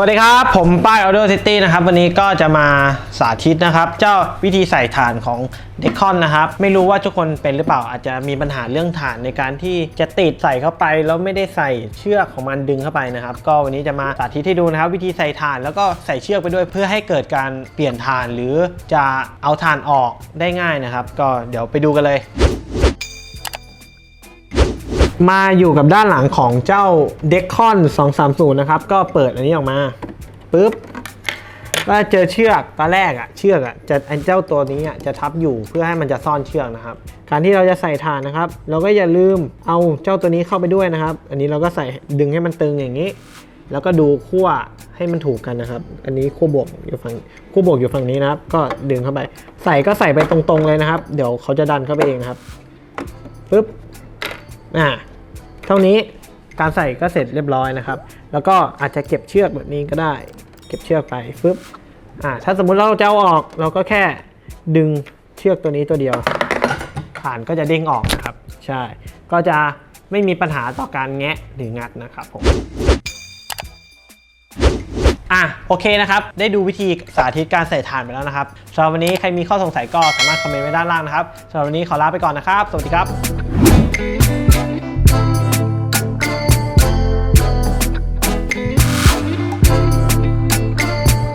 วัสดีครับ ผมป้าย Audio City นะครับ วันนี้ก็จะมาสาธิตนะครับ เจ้าวิธีใส่ถ่านของเดคอนนะครับ ไม่รู้ว่าทุกคนเป็นหรือเปล่าอาจจะมีปัญหาเรื่องถ่านในการที่จะติดใส่เข้าไป แล้วไม่ได้ใส่เชือกของมันดึงเข้าไปนะครับ ก็วันนี้จะมาสาธิตให้ดูนะครับ วิธีใส่ถ่านแล้วก็ใส่เชือกไปด้วยเพื่อให้เกิดการเปลี่ยนถ่านหรือจะเอาถ่านออกได้ง่ายนะครับ ก็เดี๋ยวไปดูกันเลย มาอยู่กับด้านหลังของเจ้า d e c o n 230 นะครับ ก็เปิดอันนี้ออกมาปุ๊บก็เจอเชือกตอนแรกอะเชือกอะจะไอ้เจ้าตัวนี้อะจะทับอยู่เพื่อให้มันจะซ่อนเชือกนะครับ การที่เราจะใส่ถ่านนะครับ เราก็อย่าลืมเอาเจ้าตัวนี้เข้าไปด้วยนะครับ อันนี้เราก็ใส่ดึงให้มันตึงอย่างนี้ แล้วก็ดูขั้วให้มันถูกกันนะครับ อันนี้ขั้วบวกอยู่ฝั่งขั้วบวกอยู่ฝั่งนี้นะครับ ก็ดึงเข้าไป ใส่ก็ใส่ไปตรงๆเลยนะครับ เดี๋ยวเขาจะดันเข้าไปเองนะครับปุ๊บอ่า เท่านี้การใส่ก็เสร็จเรียบร้อยนะครับ แล้วก็อาจจะเก็บเชือกแบบนี้ก็ได้ เก็บเชือกไปฟึบอ่าถ้าสมมุติเราจะเอาออกเราก็แค่ดึงเชือกตัวนี้ตัวเดียวฐานก็จะเด้งออกนะครับ ใช่ ก็จะไม่มีปัญหาต่อการแงะหรืองัดนะครับผมอะโอเคนะครับ ได้ดูวิธีสาธิตการใส่ถ่านไปแล้วนะครับสำหรับวันนี้ใครมีข้อสงสัยก็สามารถคอมเมนต์ไว้ด้านล่างนะครับสำหรับวันนี้ขอลาไปก่อนนะครับ สวัสดีครับ